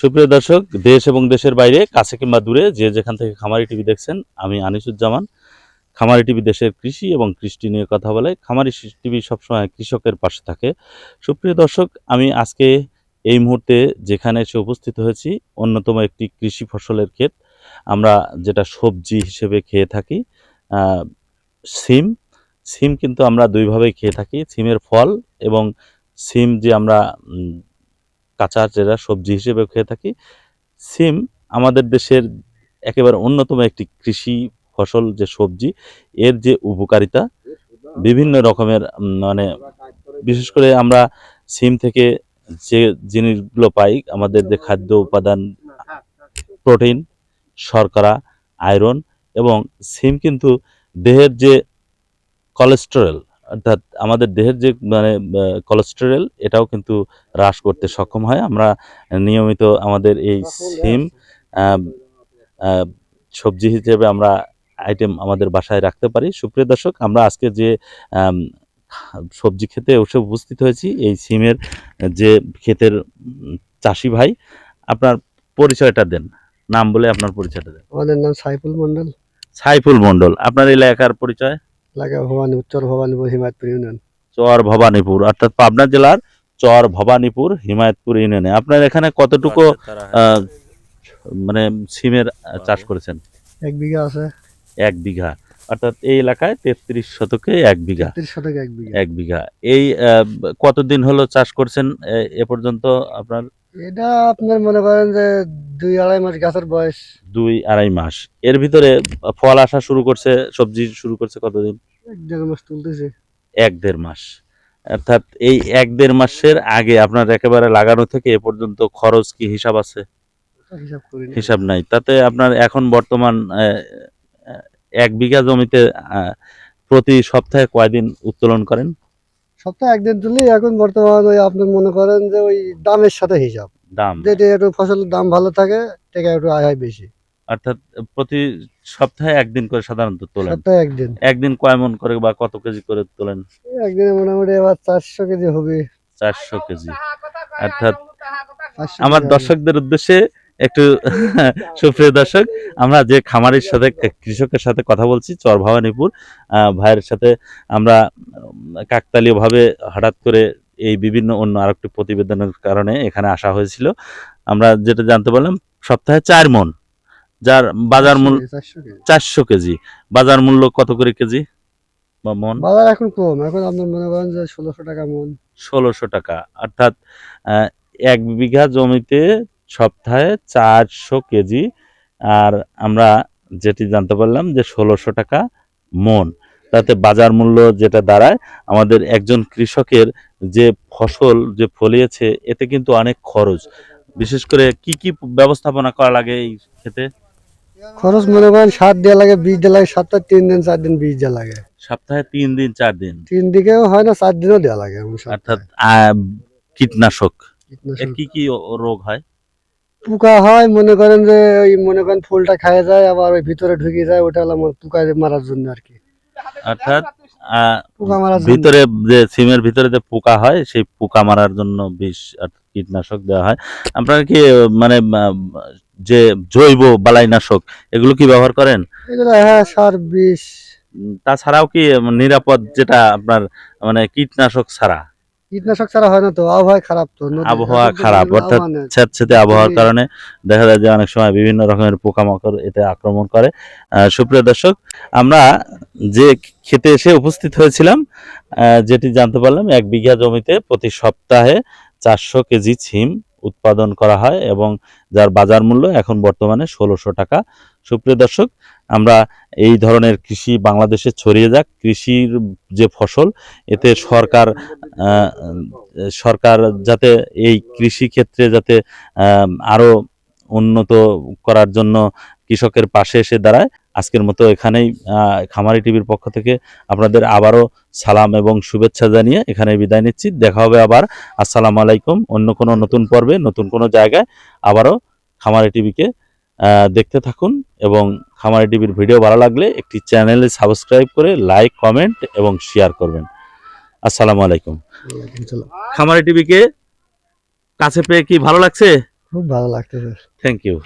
সুপ্রিয় দর্শক, দেশ এবং দেশের বাইরে, কাছে কিংবা দূরে, যে যেখান থেকে খামারি টিভি দেখছেন, আমি আনিসুজ্জামান। খামারি টিভি দেশের কৃষি এবং কৃষ্টি নিয়ে কথা বলে। খামারি টিভি সবসময় কৃষকের পাশে থাকে। সুপ্রিয় দর্শক, আমি আজকে এই মুহূর্তে যেখানে এসে উপস্থিত হয়েছি, অন্যতম একটি কৃষি ফসলের ক্ষেত। আমরা যেটা সবজি হিসেবে খেয়ে থাকি সিম। সিম কিন্তু আমরা দুইভাবেই খেয়ে থাকি, সিমের ফল এবং সিম যে আমরা কাঁচা যেটা সবজি হিসেবে খেয়ে থাকি। সিম আমাদের দেশের একেবারে অন্যতম একটি কৃষি ফসল যে সবজি, এর যে উপকারিতা বিভিন্ন রকমের মানে বিশেষ করে আমরা সিম থেকে যে জিনিসগুলো পাই, আমাদের যে খাদ্য উপাদান, প্রোটিন, শর্করা, আয়রন এবং সিম কিন্তু দেহের যে কোলেস্টেরল অর্থাৎ আমাদের দেহের যে মানে কোলেস্টেরল এটাও কিন্তু হ্রাস করতে সক্ষম হয়। আমরা নিয়মিত আমাদের এই সিম সবজি হিসেবে আমরা আইটেম আমাদের বাসায় রাখতে পারি। সুপ্রিয় দর্শক আমরা আজকে যে সবজি খেতে এসে উপস্থিত হয়েছি এই সিমের যে ক্ষেতের চাষি ভাই আপনার পরিচয়টা দেন। নাম বলে আপনার পরিচয়টা দেন। আমাদের নাম সাইফুল মন্ডল সাইফুল মন্ডল আপনার এলাকার পরিচয়? লাগা ভবানী উত্তর ভবানীপুর হিমায়তপুর ইউনিয়ন। চর ভবানীপুর অর্থাৎ পাবনা জেলার চর ভবানীপুর হিমায়তপুর ইউনিয়নে। আপনার এখানে কতটুকু আহ, মানে সিমের চাষ করেছেন? এক বিঘা আছে। এক বিঘা। অর্থাৎ এই এলাকায় তেত্রিশ শতকে এক বিঘা। এক বিঘা। এক বিঘা। এই আহ, কতদিন হলো চাষ করছেন এ পর্যন্ত আপনার? এটা আপনার মনে করেন যে দুই আড়াই মাস গাছের বয়স। দুই আড়াই মাস। এর ভিতরে ফল আসা শুরু করছে সবজি শুরু করছে কতদিন? এক দেড় মাস তুলতেছে। এক দেড় মাস। অর্থাৎ এই এক দেড় মাসের আগে আপনার একেবারে লাগানো থেকে এ পর্যন্ত খরচ কি হিসাব আছে? হিসাব নাই। তাতে আপনার এখন বর্তমান এক বিঘা জমিতে প্রতি সপ্তাহে কয়দিন উত্তোলন করেন? সপ্তাহে একদিন তুলি এখন বর্তমান ওই আপনি মনে করেন যে ওই দামের সাথে হিসাব। দাম। যেটা একটু ফসলের দাম ভালো থাকে টাকা একটু আয় হয় বেশি। অর্থাৎ প্রতি সপ্তাহে একদিন করে সাধারণত তোলেন? সপ্তাহে একদিন। একদিন কয় মন করে বা কত কেজি করে তোলেন? একদিনে মোটামুটি এবার চারশো কেজি হবে। চারশো কেজি। অর্থাৎ আমার দর্শকদের উদ্দেশ্যে একটু সুপ্রিয় দর্শক আমরা যে খামারের সাথে কৃষকের সাথে কথা বলছি চর ভবানীপুর ভাইয়ের সাথে আমরা কাকতালীয় ভাবে হঠাৎ করে এই বিভিন্ন অন্য আরেকটি প্রতিবেদনের কারণে এখানে আসা হয়েছিল। আমরা যেটা জানতে পারলাম সপ্তাহে চার মন যার বাজার মূল্য 400 চারশো কেজি। বাজার মূল্য কত করে কেজি? বা মন? বাজার এখন কম এখন আপনার মনে করেন যে ষোলোশো টাকা মন। ষোলোশো টাকা। অর্থাৎ এক বিঘা জমিতে সপ্তাহে চারশো কেজি। আর আমরা যেটি জানতে পারলাম যে ষোলোশো টাকা মন। তাতে বাজার মূল্য যেটা দাঁড়ায় আমাদের একজন কৃষকের যে ফসল যে ফলিয়েছে এতে কিন্তু অনেক খরচ। বিশেষ করে কি কি ব্যবস্থাপনা করা লাগে এই ক্ষেতে? খরচ মনে করেন সার দেওয়া লাগে বীজ দেওয়া লাগে সপ্তাহে তিন দিন চার দিন বীজ দেওয়া লাগে। সপ্তাহে তিন দিন চার দিন? তিন দিকেও হয় না চার দিনও দেওয়া লাগে। অর্থাৎ কীটনাশক। কি কি রোগ হয়? পোকা হয় মনে করেন যে ওই মনে করেন ফুলটা খায় যায় আবার ওই ভিতরে ঢুকে যায় ওটা হলো আমার পোকা মারার জন্য আর কি। অর্থাৎ পোকা মারার ভিতরে যে সিমের ভিতরে যে পোকা হয় সেই পোকা মারার জন্য বিষ অর্থাৎ কীটনাশক দেওয়া হয়। আপনারা কি মানে যে জৈব বালাইনাশক এগুলো কি ব্যবহার করেন? এগুলো হ্যাঁ সার বিষ। তাছাড়াও কি নিরাপদ যেটা আপনার মানে কীটনাশক ছাড়া? কীটনাশক ছাড়া হয় না তো আবহাওয়া খারাপ তো আবহাওয়া খারাপ, অর্থাৎ নেই। স্যাঁতস্যাঁতে আবহাওয়ার কারণে দেখা যায় যে অনেক সময় বিভিন্ন রকমের পোকামাকড় এতে আক্রমণ করে সুপ্রিয় দর্শক আমরা যে খেতে এসে উপস্থিত হয়েছিলাম আহ, যেটি জানতে পারলাম এক বিঘা জমিতে প্রতি সপ্তাহে চারশো কেজি ছিম উৎপাদন করা হয় এবং যার বাজার মূল্য এখন বর্তমানে ষোলোশো টাকা সুপ্রিয় দর্শক, আমরা এই ধরনের কৃষি বাংলাদেশে ছড়িয়ে যাক। কৃষির যে ফসল, এতে সরকার সরকার যাতে এই কৃষি ক্ষেত্রে যাতে আরও উন্নত করার জন্য কৃষকের পাশে এসে দাঁড়ায়। আজকের মতো এখানেই খামারি টিভির পক্ষ থেকে আপনাদের আবারও সালাম এবং শুভেচ্ছা জানিয়ে এখানে বিদায় নিচ্ছি। দেখা হবে আবার। আসসালামু আলাইকুম। অন্য কোনো নতুন পর্বে, নতুন কোনো জায়গায় আবারও খামারি টিভিকে দেখতে থাকুন এবং খামারি টিভির ভিডিও ভালো লাগলে একটি চ্যানেলে সাবস্ক্রাইব করে লাইক কমেন্ট এবং শেয়ার করবেন। আসসালামু আলাইকুম। খামারি টিভিকে কাছে পেয়ে কি ভালো লাগছে? খুব ভালো লাগছে থ্যাংক ইউ